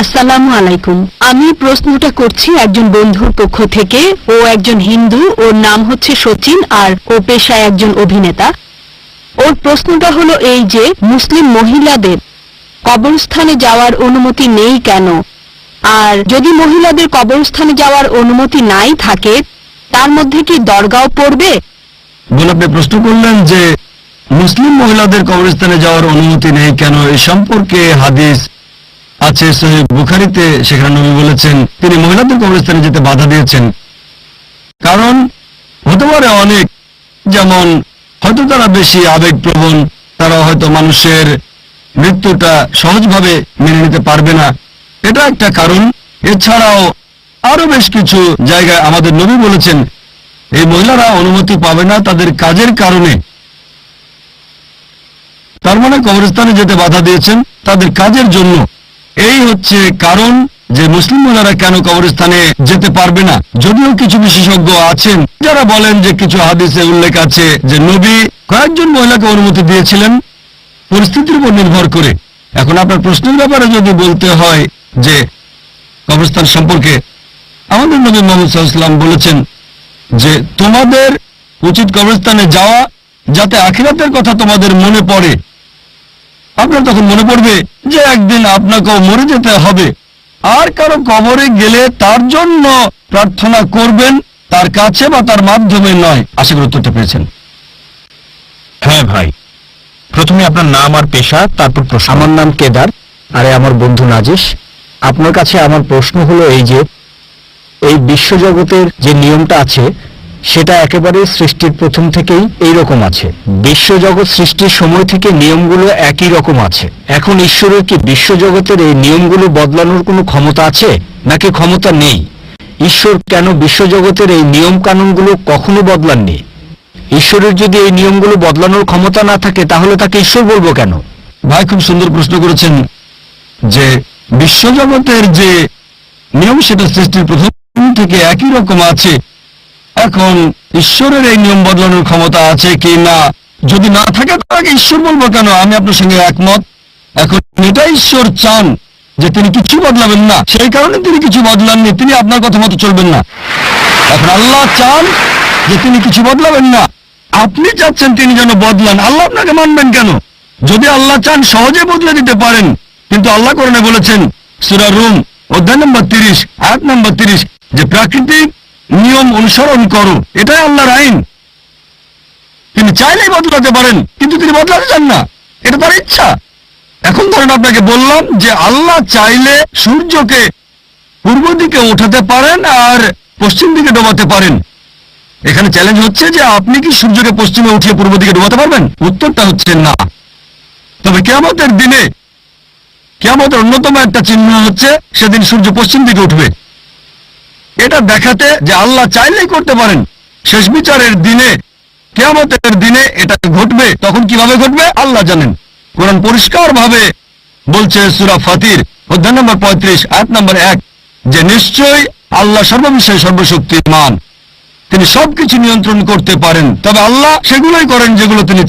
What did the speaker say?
আসসালামু আলাইকুম। আমি প্রশ্নটা করছি একজন বন্ধুর পক্ষ থেকে। ও একজন হিন্দু, ওর নাম হচ্ছে সচিন আর ও পেশায় একজন অভিনেতা। ওর প্রশ্নটা হলো এই যে, মুসলিম মহিলাদের কবরস্থানে যাওয়ার অনুমতি নেই কেন? আর যদি মহিলাদের কবরস্থানে যাওয়ার অনুমতি নাই থাকে, তার মধ্যে কি দরগাও পড়বে? আপনি প্রশ্ন করলেন যে, মুসলিম মহিলাদের কবরস্থানে যাওয়ার অনুমতি নেই কেন? এই সম্পর্কে হাদিস আছে সহি বুখারিতে সেখানে নবী বলেছেন, তিনি মহিলাদের কবরস্থানে যেতে বাধা দিয়েছেন। কারণ হতে পারে অনেক, যেমন হয়তো তারা বেশি আবেগপ্রবণ, তারা হয়তো মানুষের মৃত্যুটা সহজভাবে মেনে নিতে পারবে না। এটা একটা কারণ। এছাড়াও আরও বেশ কিছু জায়গায় আমাদের নবী বলেছেন, এই মহিলারা অনুমতি পাবে না তাদের কাজের কারণে। তার মানে কবরস্থানে যেতে বাধা দিয়েছেন তাদের কাজের জন্য। হচ্ছে কারণ যে মুসলিম মহিলারা কেন কবরস্থানে যেতে পারবে না? যদিও কিছু বিশেষজ্ঞ আছেন, যারা বলেন যে কিছু হাদিসে উল্লেখ আছে যে নবী কয়েকজন মহিলাকে অনুমতি দিয়েছিলেন পরিস্থিতির উপর নির্ভর করে। এখন আপনার প্রশ্নের ব্যাপারে যদি বলতে হয় যে কবরস্থান সম্পর্কে, আমাদের নবী মোহাম্মদ সাল্লাম বলেছেন যে তোমাদের উচিত কবরস্থানে যাওয়া যাতে আখিরাতের কথা তোমাদের মনে পড়ে। আপনার তখন মনে পড়বে যে একদিন আপনাকেও মরে যেতে হবে। আর কারও কবরে গেলে তার জন্য প্রার্থনা করবেন তার কাছে বা তার মাধ্যমে নয়। আশা করি উত্তরটা পেয়েছেন। হ্যাঁ ভাই প্রথমে আপনার নাম আর পেশা তারপর প্রশ্ন। আমার নাম কেদার আরে আমার বন্ধু নাজিস আপনার কাছে আমার প্রশ্ন হলো এই যে এই বিশ্বজগতের যে নিয়মটা আছে সেটা একেবারে সৃষ্টির প্রথম থেকেই এই রকম আছে। বিশ্বজগৎ সৃষ্টির সময় থেকে নিয়মগুলো একই রকম আছে। এখন ঈশ্বরের কি বিশ্বজগতের এই নিয়মগুলো বদলানোর কোনো ক্ষমতা আছে, নাকি ক্ষমতা নেই? ঈশ্বর কেন বিশ্বজগতের এই নিয়ম কানুনগুলো কখনো বদলাননি? ঈশ্বরের যদি এই নিয়মগুলো বদলানোর ক্ষমতা না থাকে, তাহলে তাকে ঈশ্বর বলব কেন? ভাই, খুব সুন্দর প্রশ্ন করেছেন যে বিশ্বজগতের যে নিয়ম, সেটা সৃষ্টির প্রথম থেকে একই রকম আছে। এখন ঈশ্বরের এই নিয়ম বদলানোর ক্ষমতা আছে কি না? যদি না থাকে তাকে ঈশ্বর বলব কেন? আমি আপনার সঙ্গে একমত। এখন এটা ঈশ্বর চান যে তিনি কিছু বদলাবেন না। সেই কারণে তিনি কিছু বদলাননি। তিনি আপনার কথা মতো চলবেন না। এখন আল্লাহ চান যে তিনি কিছু বদলাবেন না। আপনি চাচ্ছেন তিনি যেন বদলান। আল্লাহ আপনাকে মানবেন কেন? যদি আল্লাহ চান, সহজে বদলে দিতে পারেন। কিন্তু আল্লাহ করণে বলেছেন, সুরা রুম, অধ্যায় নম্বর তিরিশ, আয়াত নম্বর তিরিশ, যে প্রাকৃতিক নিয়ম অনুসরণ করো। এটাই আল্লাহর আইন। তিনি চাইলেই বদলাতে পারেন, কিন্তু তিনি বদলাতে চান না। এটা তার ইচ্ছা। এখন ধরেন আপনাকে বললাম যে আল্লাহ চাইলে সূর্যকে পূর্ব দিকে ওঠাতে পারেন আর পশ্চিম দিকে ডোবাতে পারেন। এখানে চ্যালেঞ্জ হচ্ছে যে আপনি কি সূর্যকে পশ্চিমে উঠিয়ে পূর্ব দিকে ডোবাতে পারবেন? উত্তরটা হচ্ছে না। তবে কেয়ামতের দিনে, কেয়ামতের অন্যতম একটা চিহ্ন হচ্ছে, সেদিন সূর্য পশ্চিম দিকে উঠবে। এটা দেখাতে যে আল্লাহ চাইলেই করতে পারেন। শেষ বিচারের দিনে, কেয়ামতের দিনে এটা ঘটবে, তখন কীভাবে ঘটবে? আল্লাহ জানেন। কোরআন পরিষ্কার ভাবে বলছে সুরা ফাতির, অধ্যায় নম্বর পঁয়ত্রিশ আট নম্বর এক, যে নিশ্চয়ই আল্লাহ সর্ববিষয়ে সর্বশক্তিমান। তিনি সবকিছু নিয়ন্ত্রণ করতে পারেন, তবে আল্লাহ সেগুলোই করেন যেগুলো তিনি